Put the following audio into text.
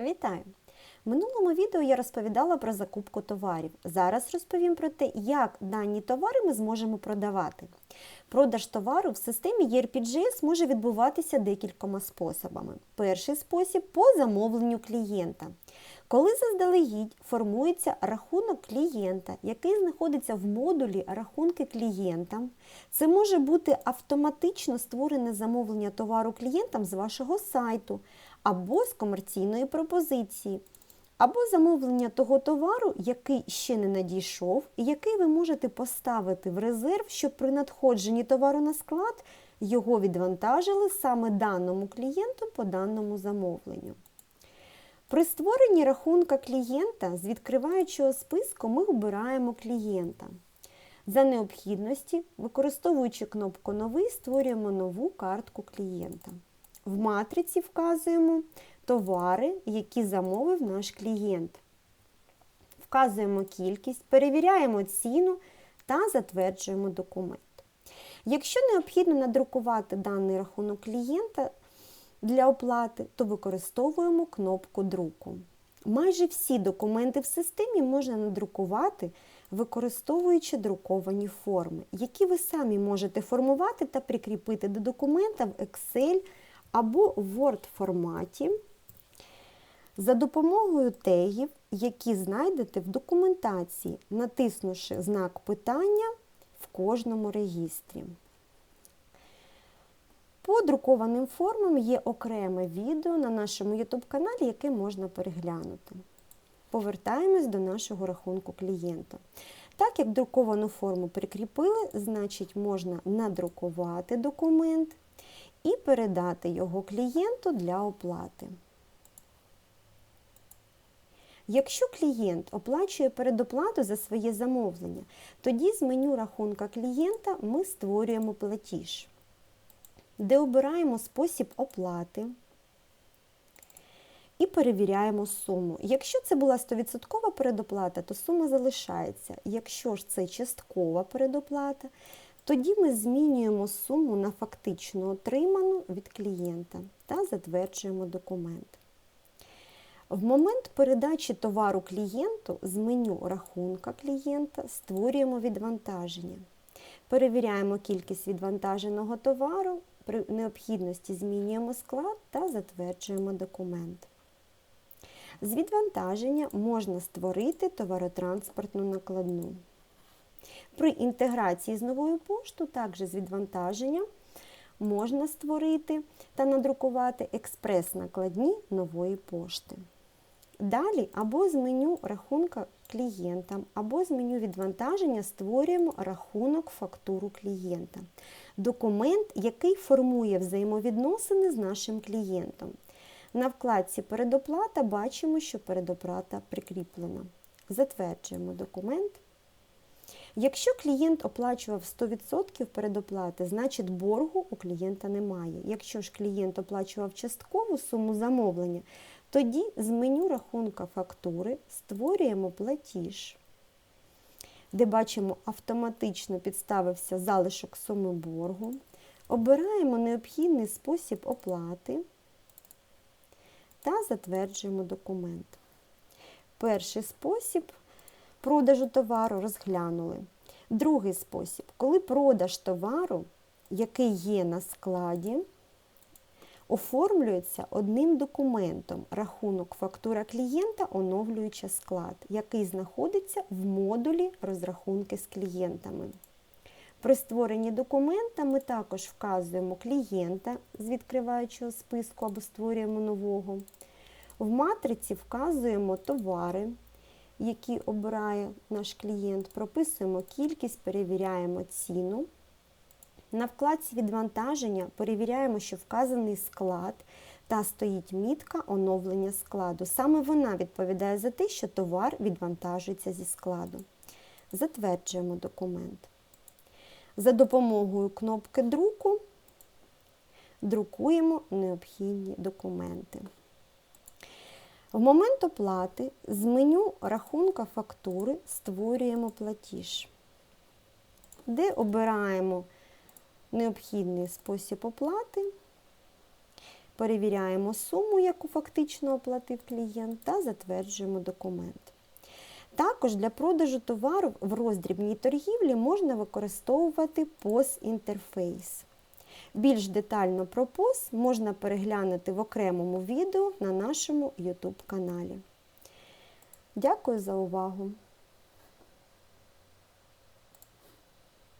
Вітаю! В минулому відео я розповідала про закупку товарів. Зараз розповім про те, як дані товари ми зможемо продавати. Продаж товару в системі ERPGS може відбуватися декількома способами. Перший спосіб по замовленню клієнта. Коли заздалегідь формується рахунок клієнта, який знаходиться в модулі рахунки клієнта, це може бути автоматично створене замовлення товару клієнтам з вашого сайту або з комерційної пропозиції, або замовлення того товару, який ще не надійшов, і який ви можете поставити в резерв, щоб при надходженні товару на склад його відвантажили саме даному клієнту по даному замовленню. При створенні рахунка клієнта з відкриваючого списку ми обираємо клієнта. За необхідності, використовуючи кнопку Новий, створюємо нову картку клієнта. В матриці вказуємо товари, які замовив наш клієнт. Вказуємо кількість, перевіряємо ціну та затверджуємо документ. Якщо необхідно надрукувати даний рахунок клієнта для оплати, то використовуємо кнопку друку. Майже всі документи в системі можна надрукувати, використовуючи друковані форми, які ви самі можете формувати та прикріпити до документа в Excel або в Word форматі за допомогою тегів, які знайдете в документації, натиснувши знак питання в кожному регістрі. По друкованим формам є окреме відео на нашому YouTube каналі, яке можна переглянути. Повертаємось до нашого рахунку клієнта. Так як друковану форму прикріпили, значить можна надрукувати документ і передати його клієнту для оплати. Якщо клієнт оплачує передоплату за своє замовлення, тоді з меню рахунка клієнта ми створюємо платіж, де обираємо спосіб оплати і перевіряємо суму. Якщо це була 100% передоплата, то сума залишається. Якщо ж це часткова передоплата, тоді ми змінюємо суму на фактично отриману від клієнта та затверджуємо документ. В момент передачі товару клієнту з меню рахунка клієнта створюємо відвантаження. Перевіряємо кількість відвантаженого товару, при необхідності змінюємо склад та затверджуємо документ. З відвантаження можна створити товаротранспортну накладну. При інтеграції з новою поштою, також з відвантаження, можна створити та надрукувати експрес-накладні нової пошти. Далі або з меню рахунка клієнта, або з меню відвантаження створюємо рахунок фактуру клієнта. Документ, який формує взаємовідносини з нашим клієнтом. На вкладці Передоплата бачимо, що передоплата прикріплена. Затверджуємо документ. Якщо клієнт оплачував 100% передоплати, значить боргу у клієнта немає. Якщо ж клієнт оплачував часткову суму замовлення, тоді з меню рахунка фактури створюємо платіж, де бачимо, автоматично підставився залишок суми боргу. Обираємо необхідний спосіб оплати та затверджуємо документ. Перший спосіб продажу товару розглянули. Другий спосіб, коли продаж товару, який є на складі, оформлюється одним документом рахунок фактура клієнта, оновлюючи склад, який знаходиться в модулі розрахунки з клієнтами. При створенні документа ми також вказуємо клієнта з відкриваючого списку або створюємо нового. В матриці вказуємо товари, які обирає наш клієнт, прописуємо кількість, перевіряємо ціну. На вкладці відвантаження перевіряємо, що вказаний склад та стоїть мітка оновлення складу. Саме вона відповідає за те, що товар відвантажується зі складу. Затверджуємо документ. За допомогою кнопки друку друкуємо необхідні документи. В момент оплати з меню рахунка фактури створюємо платіж, де обираємо необхідний спосіб оплати перевіряємо суму, яку фактично оплатив клієнт, та затверджуємо документ. Також для продажу товару в роздрібній торгівлі можна використовувати POS-інтерфейс. Більш детально про POS можна переглянути в окремому відео на нашому YouTube каналі. Дякую за увагу!